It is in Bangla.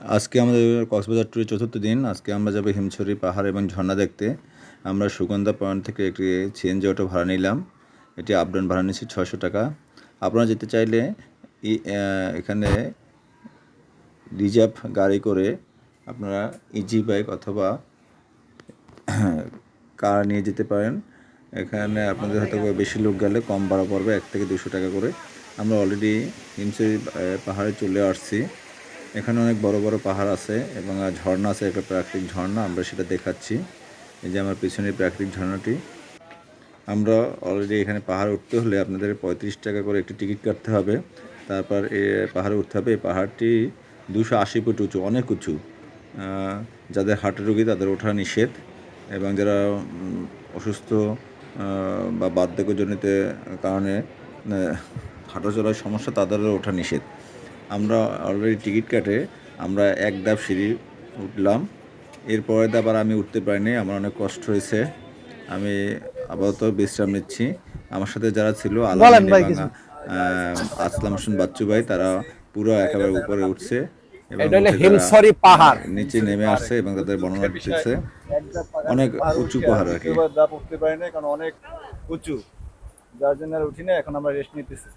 আজকে আমাদের কক্সবাজার ট্যুরের চতুর্থ দিন। আজকে আমরা যাব হিমছড়ি পাহাড় এবং ঝর্ণা দেখতে। আমরা সুগন্ধা পয়েন্ট থেকে একটি সিএনজি অটো ভাড়া নিলাম। এটি আপডাউন ভাড়া নিচ্ছি ছশো টাকা। আপনারা যেতে চাইলে এখানে রিজার্ভ গাড়ি করে আপনারা ইজি বাইক অথবা কার নিয়ে যেতে পারেন। এখানে আপনাদের হয়তো বেশি লোক গেলে কম ভাড়া পড়বে, এক থেকে দুশো টাকা করে। আমরা অলরেডি হিমছড়ি পাহাড়ে চলে আসছি। এখানে অনেক বড় বড় পাহাড় আছে এবং ঝর্ণা আছে, একটা প্রাকৃতিক ঝর্ণা, আমরা সেটা দেখাচ্ছি। এই যে আমার পিছনে প্রাকৃতিক ঝর্ণাটি। আমরা অলরেডি এখানে পাহাড়ে উঠতে হলে আপনাদের পঁয়ত্রিশ টাকা করে একটি টিকিট কাটতে হবে। তারপর এ পাহাড়ে উঠতে হবে। এই পাহাড়টি দুশো আশি ফুট উঁচু, অনেক উঁচু। যাদের হার্টের রোগী তাদের ওঠা নিষেধ এবং যারা অসুস্থ বা বার্ধক্যজনিত কারণে হাঁটা চলার সমস্যা তাদেরও ওঠা নিষেধ। আমরা অলরেডি টিকিট কাটে আমরা এক ধাপ সিঁড়ি উঠলাম। এরপরে ধাপ আর আমি উঠতে পারিনি আমার অনেক কষ্ট হয়েছে। আমি আপাতত বিশ্রাম নিচ্ছি। আমার সাথে যারা ছিল আহ, আসলাম হোসেন বাচ্চু ভাই তারা পুরো একেবারে উপরে উঠছে হিমছড়ি পাহাড়। নিচে নেমে আসছে এবং তাদের বর্ণনা দিতেছে। অনেক উঁচু পাহাড় আর কি। উঠতে পারি না কারণ অনেক উঁচু। যার জন্য আর উঠি না এখন আমরা রেস্ট নিতেছি।